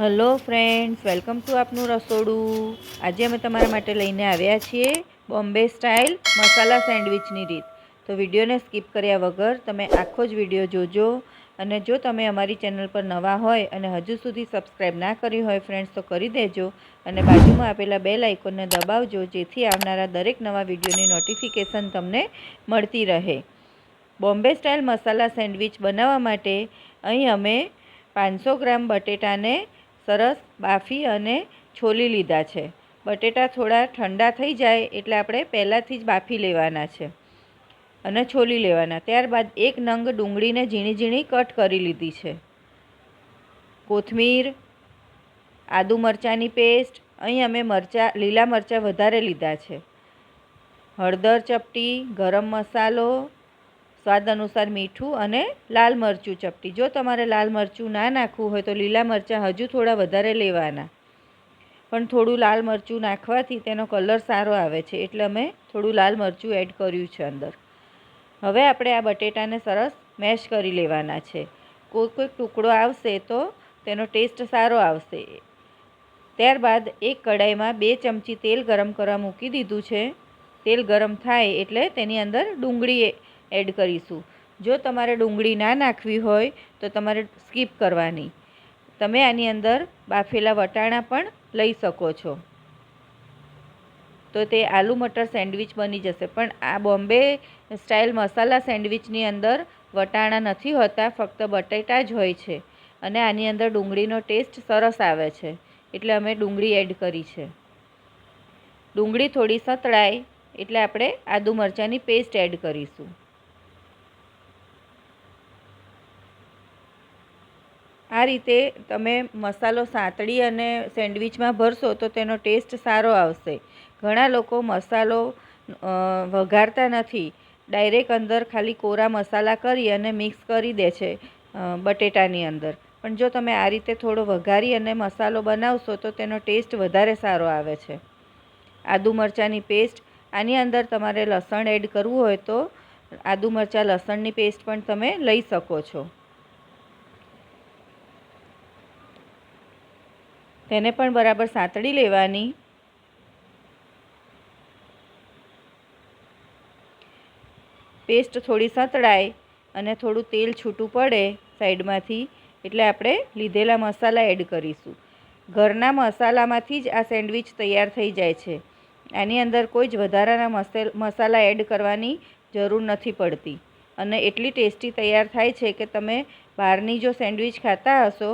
Hello friends, welcome to આપનું રસોડું. આજે અમે તમારા માટે લઈને આવ્યા છીએ બોમ્બે સ્ટાઇલ મસાલા સેન્ડવિચની રીત. તો વિડીયોને સ્કીપ કર્યા વગર તમે આખો જ વીડિયો જોજો અને જો તમે અમારી ચેનલ પર નવા હોય અને હજુ સુધી સબસ્ક્રાઈબ ના કરી હોય ફ્રેન્ડ્સ, તો કરી દેજો અને બાજુમાં આપેલા બે લાઇકોનને દબાવજો જેથી આવનારા દરેક નવા વિડીયોની નોટિફિકેશન તમને મળતી રહે. બોમ્બે સ્ટાઇલ મસાલા સેન્ડવિચ બનાવવા માટે અહીં અમે પાંચસો ગ્રામ બટેટાને સરસ બાફી અને છોલી લીધા છે. બટેટા થોડા ઠંડા થઈ જાય એટલે આપણે પહેલાંથી જ બાફી લેવાના છે અને છોલી લેવાના. ત્યારબાદ એક નંગ ડુંગળીને ઝીણી ઝીણી કટ કરી લીધી છે. કોથમીર, આદુ મરચાંની પેસ્ટ, અહીં અમે મરચાં, લીલા મરચાં વધારે લીધા છે. હળદર ચપટી, ગરમ મસાલો સ્વાદ અનુસાર મીઠું અને લાલ મરચું ચપટી. જો તમારે લાલ મરચું ના નાખવું હોય તો લીલા મરચાં હજુ થોડા વધારે લેવાના. પણ થોડું લાલ મરચું નાખવાથી તેનો કલર સારો આવે છે, એટલે અમે થોડું લાલ મરચું એડ કર્યું છે અંદર. હવે આપણે આ બટેટાને સરસ મેશ કરી લેવાના છે. કોઈ કોઈક ટુકડો આવશે તો તેનો ટેસ્ટ સારો આવશે. ત્યારબાદ એક કડાઈમાં બે ચમચી તેલ ગરમ કરવા મૂકી દીધું છે. તેલ ગરમ થાય એટલે તેની અંદર ડુંગળી એડ કરીશું. જો તમારે ડુંગળી ના નાખવી હોય, તો તમારે સ્કીપ કરવાની. તમે આની અંદર બાફેલા વટાણા પણ લઈ શકો છો. તો તે આલુ મટર સેન્ડવિચ બની જશે. પણ આ બોમ્બે સ્ટાઇલ મસાલા સેન્ડવિચની અંદર વટાણા નથી હોતા, ફક્ત બટેટા જ હોય છે. અને આની અંદર ડુંગળીનો ટેસ્ટ સરસ આવે છે. એટલે અમે ડુંગળી એડ કરી છે. ડુંગળી થોડી સતળાય, એટલે આપણે આદુ મરચાંની પેસ્ટ એડ કરીશું. આ રીતે તમે મસાલો સાંતળી અને સેન્ડવિચમાં ભરશો તો તેનો ટેસ્ટ સારો આવશે. ઘણા લોકો મસાલો વઘારતા નથી. ડાયરેક્ટ અંદર ખાલી કોરા મસાલા કરી અને મિક્સ કરી દે છે બટેટાની અંદર. પણ જો તમે આ રીતે થોડો વઘારી અને મસાલો બનાવશો તો તેનો ટેસ્ટ વધારે સારો આવે છે. આદુ મરચાંની પેસ્ટ. આની અંદર તમારે લસણ એડ કરવું હોય તો આદુ મરચાં, લસણની પેસ્ટ પણ તમે લઈ શકો છો. તેને પણ બરાબર સાંતળી લેવાની. પેસ્ટ થોડી સાંતળાય અને થોડું તેલ છૂટું પડે સાઈડમાંથી, એટલે આપણે લીધેલા મસાલા એડ કરીશું. ઘરના મસાલામાંથી જ આ સેન્ડવિચ તૈયાર થઈ જાય છે. આની અંદર કોઈ જ વધારાના મસાલા એડ કરવાની જરૂર નથી પડતી. અને એટલી ટેસ્ટી તૈયાર થાય છે કે તમે બહારની જો સેન્ડવિચ ખાતા હશો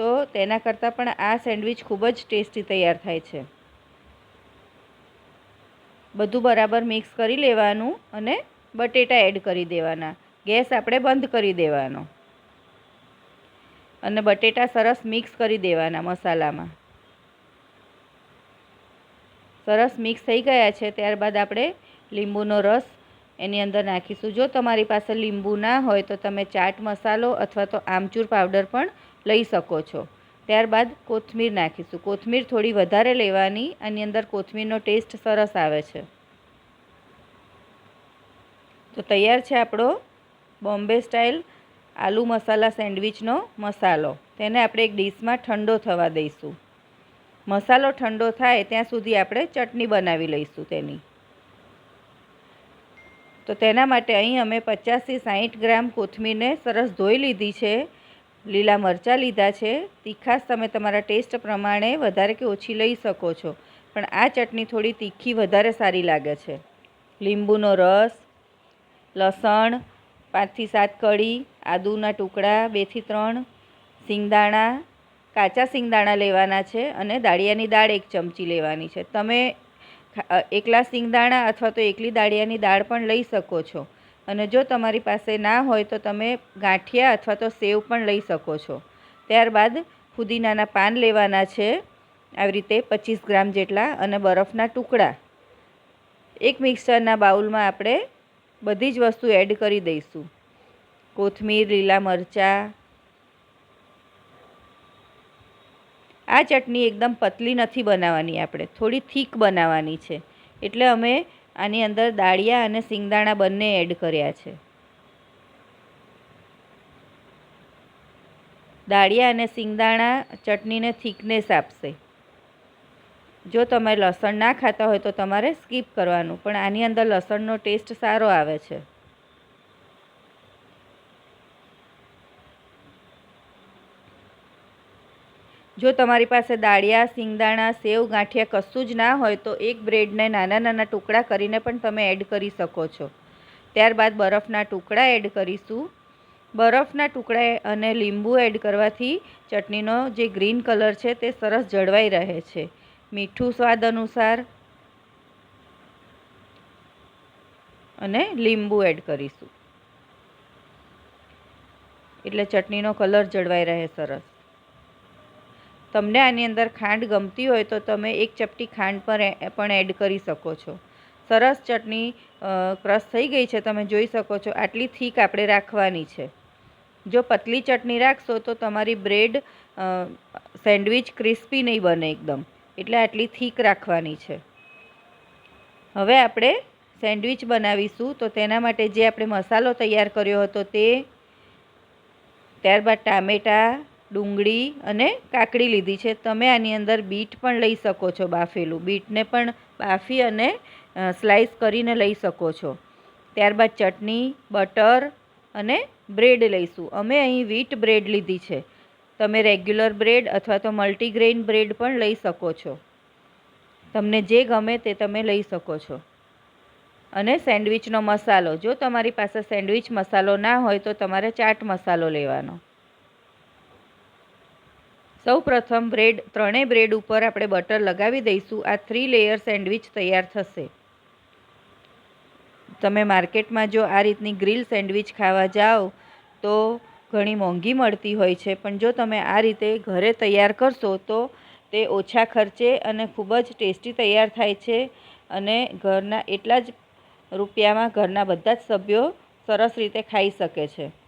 તો તેના કરતાં પણ આ સેન્ડવિચ ખૂબ જ ટેસ્ટી તૈયાર થાય છે. બધું બરાબર મિક્સ કરી લેવાનું અને બટેટા એડ કરી દેવાના. ગેસ આપણે બંધ કરી દેવાનો. અને બટેટા સરસ મિક્સ કરી દેવાના મસાલામાં. સરસ મિક્સ થઈ ગયા છે, ત્યારબાદ આપણે લીંબુનો રસ એની અંદર નાખીશું. જો તમારી પાસે લીંબુ ના હોય તો તમે ચાટ મસાલો અથવા તો આમચૂર પાવડર પણ લઈ શકો છો. ત્યારબાદ કોથમીર નાખીશું. કોથમીર થોડી વધારે લેવાની આની અંદર કોથમીરનો ટેસ્ટ સરસ આવે છે. તો તૈયાર છે આપણો બોમ્બે સ્ટાઇલ આલુ મસાલા સેન્ડવિચનો મસાલો. તેને આપણે એક ડીશમાં ઠંડો થવા દઈશું. મસાલો ઠંડો થાય ત્યાં સુધી આપણે ચટણી બનાવી લઈશું તેની. તો તેના માટે અહીં અમે પચાસથી સાહીઠ ગ્રામ કોથમીરને સરસ ધોઈ લીધી છે. લીલા મરચાં લીધા છે. તીખાશ તમે તમારા ટેસ્ટ પ્રમાણે વધારે કે ઓછી લઈ શકો છો. પણ આ ચટણી થોડી તીખી, વધારે સારી લાગે છે. લીંબુનો રસ, લસણ પાંચથી સાત કળી, આદુના ટુકડા બેથી ત્રણ, સિંગદાણા, કાચા સિંગદાણા લેવાના છે અને દાળિયાની દાળ એક ચમચી લેવાની છે. તમે એકલા સિંગદાણા અથવા તો એકલી દાળિયાની દાળ પણ લઈ શકો છો. અને જો તમારી પાસે ના હોય તો તમે ગાંઠિયા અથવા તો સેવ પણ લઈ શકો છો. ત્યારબાદ ફુદીનાના પાન લેવાના છે. આવી રીતે પચીસ ગ્રામ જેટલા અને બરફના ટુકડા. એક મિક્સરના બાઉલમાં આપણે બધી જ વસ્તુ એડ કરી દઈશું. કોથમીર, લીલા મરચાં. આ ચટણી એકદમ પતલી નથી બનાવવાની આપણે, થોડી થીક બનાવવાની છે. એટલે અમે આની અંદર દાળિયા અને સિંગદાણા બંને એડ કર્યા છે. દાળિયા અને સિંગદાણા ચટણીને થિકનેસ આપશે. જો તમે લસણ ના ખાતા હોય તો તમારે સ્કીપ કરવાનું, પણ આની અંદર લસણનો ટેસ્ટ સારો આવે છે. જો તમારી પાસે દાળિયા, સિંગદાણા, સેવ, ગાંઠિયા કશું જ ના હોય તો એક બ્રેડને નાના નાના ટુકડા કરીને પણ તમે એડ કરી શકો છો. ત્યારબાદ બરફના ટુકડા એડ કરીશું. બરફના ટુકડા અને લીંબુ એડ કરવાથી ચટણીનો જે ગ્રીન કલર છે તે સરસ જળવાઈ રહે છે. મીઠું સ્વાદ અનુસાર અને લીંબુ એડ કરીશું. એટલે ચટણીનો કલર જળવાઈ રહે સરસ. તમને આની અંદર ખાંડ ગમતી હોય તો તમે એક ચપટી ખાંડ પર પણ એડ કરી શકો છો. સરસ ચટણી ક્રશ થઈ ગઈ છે, તમે જોઈ શકો છો, આટલી થીક આપણે રાખવાની છે. જો પતલી ચટણી રાખશો તો તમારી બ્રેડ સેન્ડવિચ ક્રિસ્પી નહીં બને એકદમ. એટલે આટલી થીક રાખવાની છે. હવે આપણે સેન્ડવિચ બનાવીશું, તો તેના માટે જે આપણે મસાલો તૈયાર કર્યો હતો તે, ત્યારબાદ ટામેટાં ડુંગળી અને કાકડી લીધી છે. તમે આની અંદર બીટ પણ લઈ શકો છો બાફેલું. બીટને પણ બાફી અને સ્લાઈસ કરીને લઈ શકો છો. ત્યારબાદ ચટણી, બટર અને બ્રેડ લઈશું. અમે અહીં વીટ બ્રેડ લીધી છે. તમે રેગ્યુલર બ્રેડ અથવા તો મલ્ટીગ્રેઇન બ્રેડ પણ લઈ શકો છો. તમને જે ગમે તે તમે લઈ શકો છો. અને સેન્ડવિચનો મસાલો. જો તમારી પાસે સેન્ડવિચ મસાલો ના હોય તો તમારે ચાટ મસાલો લેવાનો. સૌ પ્રથમ બ્રેડ, ત્રણેય બ્રેડ ઉપર આપણે બટર લગાવી દઈશું. આ થ્રી લેયર સેન્ડવિચ તૈયાર થશે. તમે માર્કેટમાં જો આ રીતની ગ્રીલ સેન્ડવિચ ખાવા જાઓ, તો ઘણી મોંઘી મળતી હોય છે. પણ જો તમે આ રીતે ઘરે તૈયાર કરશો, તો તે ઓછા ખર્ચે અને ખૂબ જ ટેસ્ટી તૈયાર થાય છે. અને ઘરના, એટલા જ રૂપિયામાં ઘરના બધા જ સભ્યો સરસ રીતે ખાઈ શકે છે.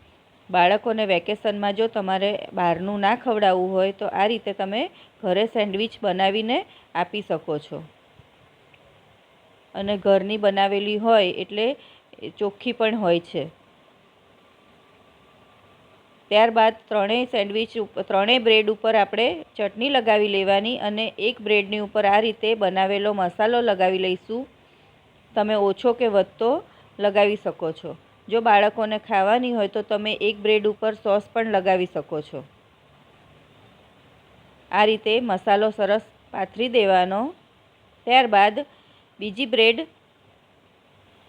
બાળકોને વેકેશનમાં જો તમારે બહારનું ના ખવડાવવું હોય, તો આ રીતે તમે ઘરે સેન્ડવિચ બનાવીને આપી શકો છો. અને ઘરની બનાવેલી હોય એટલે ચોખ્ખી પણ હોય છે. ત્યારબાદ ત્રણેય સેન્ડવિચ ત્રણેય બ્રેડ ઉપર આપણે ચટણી લગાવી લેવાની અને એક બ્રેડની ઉપર આ રીતે બનાવેલો મસાલો લગાવી લઈશું. તમે ઓછો કે વધતો લગાવી શકો છો. જો બાળકોને ખાવાની હોય તો તમે એક બ્રેડ ઉપર સોસ પણ લગાવી શકો છો. આ રીતે મસાલો સરસ પાથરી દેવાનો. ત્યારબાદ બીજી બ્રેડ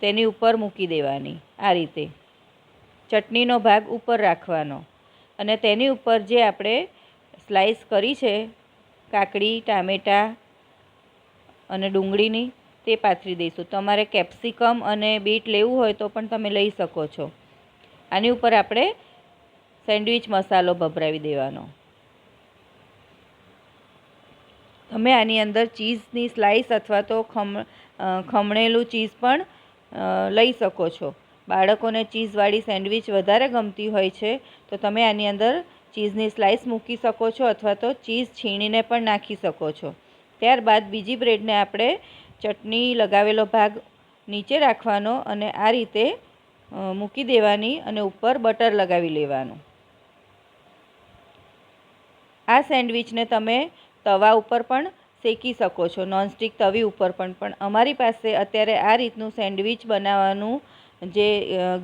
તેની ઉપર મૂકી દેવાની આ રીતે. ચટણીનો ભાગ ઉપર રાખવાનો અને તેની ઉપર જે આપણે સ્લાઈસ કરી છે કાકડી, ટામેટાં અને ડુંગળીની તે પાથરી દઈશું. તમારે કેપ્સિકમ અને બીટ લેવું હોય તો પણ તમે લઈ શકો છો. આની ઉપર આપણે સેન્ડવિચ મસાલો ભભરાવી દેવાનો. તમે આની અંદર ચીઝની સ્લાઈસ અથવા તો ખમ ખમણેલું ચીઝ પણ લઈ શકો છો. બાળકોને ચીઝવાળી સેન્ડવિચ વધારે ગમતી હોય છે, તો તમે આની અંદર ચીઝની સ્લાઈસ મૂકી શકો છો અથવા તો ચીઝ છીણીને પણ નાખી શકો છો. ત્યારબાદ બીજી બ્રેડને આપણે ચટણી લગાવેલો ભાગ નીચે રાખવાનો અને આ રીતે મૂકી દેવાની અને ઉપર બટર લગાવી લેવાનું. આ સેન્ડવિચને તમે તવા ઉપર પણ શેકી શકો છો, નોનસ્ટિક તવી ઉપર પણ. પણ અમારી પાસે અત્યારે આ રીતનું સેન્ડવિચ બનાવવાનું જે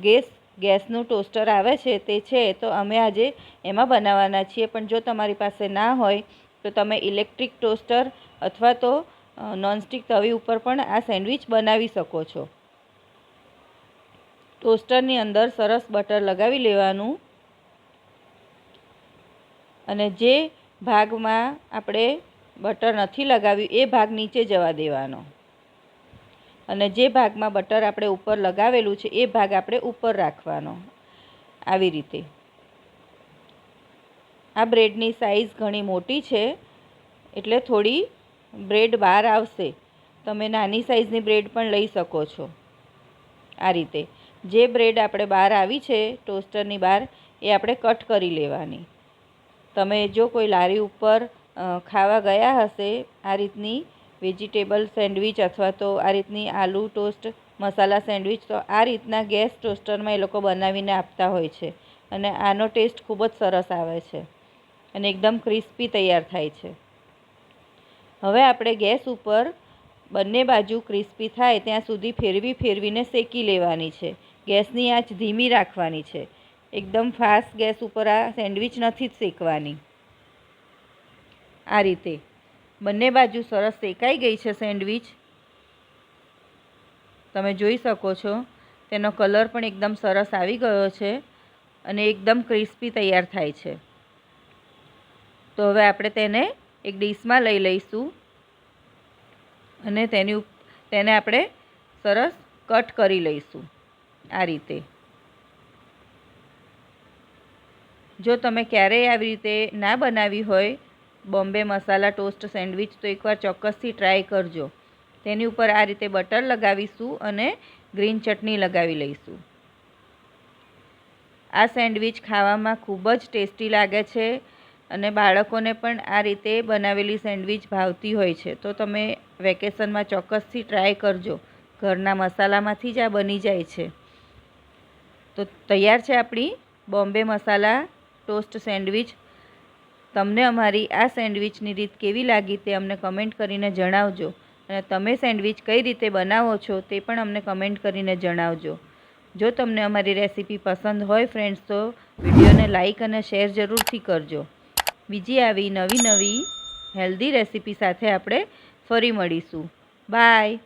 ગેસ, ગેસનું ટોસ્ટર આવે છે તે છે, તો અમે આજે એમાં બનાવવાના છીએ. પણ જો તમારી પાસે ના હોય, તો તમે ઇલેક્ટ્રિક ટોસ્ટર અથવા તો નોનસ્ટિક તવી ઉપર પણ આ સેન્ડવિચ બનાવી શકો છો. ટોસ્ટરની અંદર સરસ બટર લગાવી લેવાનું. અને જે ભાગમાં આપણે બટર નથી લગાવ્યું, એ ભાગ નીચે જવા દેવાનો. અને જે ભાગમાં બટર આપણે ઉપર લગાવેલું છે, એ ભાગ આપણે ઉપર રાખવાનો આવી રીતે. આ બ્રેડની સાઇઝ ઘણી મોટી છે, એટલે થોડી બ્રેડ બહાર આવશે, તમે નાની સાઇઝની બ્રેડ પણ લઈ શકો છો. આ રીતે, જે બ્રેડ આપણે બહાર આવી છે, ટોસ્ટરની બહાર, એ આપણે કટ કરી લેવાની. તમે જો કોઈ લારી ઉપર ખાવા ગયા હશે, આ રીતની વેજીટેબલ સેન્ડવિચ અથવા તો આ રીતની આલુ ટોસ્ટ, મસાલા સેન્ડવિચ, તો આ રીતના ગેસ ટોસ્ટરમાં એ લોકો બનાવીને આપતા હોય છે. અને આનો ટેસ્ટ ખૂબ જ સરસ આવે છે. અને એકદમ ક્રિસ્પી તૈયાર થાય છે. હવે આપણે ગેસ ઉપર બંને બાજુ ક્રિસ્પી થાય ત્યાં સુધી ફેરવી ફેરવીને શેકી લેવાની છે. ગેસની આંચ ધીમી રાખવાની છે. એકદમ ફાસ્ટ ગેસ ઉપર આ સેન્ડવિચ નથી જ શેકવાની. આ રીતે. બંને બાજુ સરસ શેકાઈ ગઈ છે સેન્ડવિચ. તમે જોઈ શકો છો, તેનો કલર પણ એકદમ સરસ આવી ગયો છે અને એકદમ ક્રિસ્પી તૈયાર થાય છે. તો હવે આપણે તેને એક ડીશમાં લઈ લઈશું. અને તેની તેને આપણે સરસ કટ કરી લઈશું આ રીતે. જો તમે ક્યારેય આવી રીતે ના બનાવી હોય, બોમ્બે મસાલા ટોસ્ટ સેન્ડવિચ, તો એકવાર ચોક્કસથી ટ્રાય કરજો. તેની ઉપર આ રીતે બટર લગાવીશું અને ગ્રીન ચટણી લગાવી લઈશું. આ સેન્ડવિચ ખાવામાં ખૂબ જ ટેસ્ટી લાગે છે. અને બાળકોને પણ આ રીતે બનાવેલી સેન્ડવિચ ભાવતી હોય છે. તો તમે વેકેશનમાં ચોક્કસથી ટ્રાય કરજો. ઘરના મસાલામાંથી જ આ બની જાય છે. તો તૈયાર છે આપણી બોમ્બે મસાલા ટોસ્ટ સેન્ડવિચ. તમને અમારી આ સેન્ડવિચની રીત કેવી લાગી તે અમને કમેન્ટ કરીને જણાવજો. અને તમે સેન્ડવિચ કઈ રીતે બનાવો છો તે પણ અમને કમેન્ટ કરીને જણાવજો. જો તમને અમારી રેસીપી પસંદ હોય ફ્રેન્ડ્સ તો વિડીયોને લાઇક અને શેર જરૂરથી કરજો. બીજી આવી નવી નવી હેલ્ધી રેસીપી સાથે આપણે ફરી મળીશું. બાય.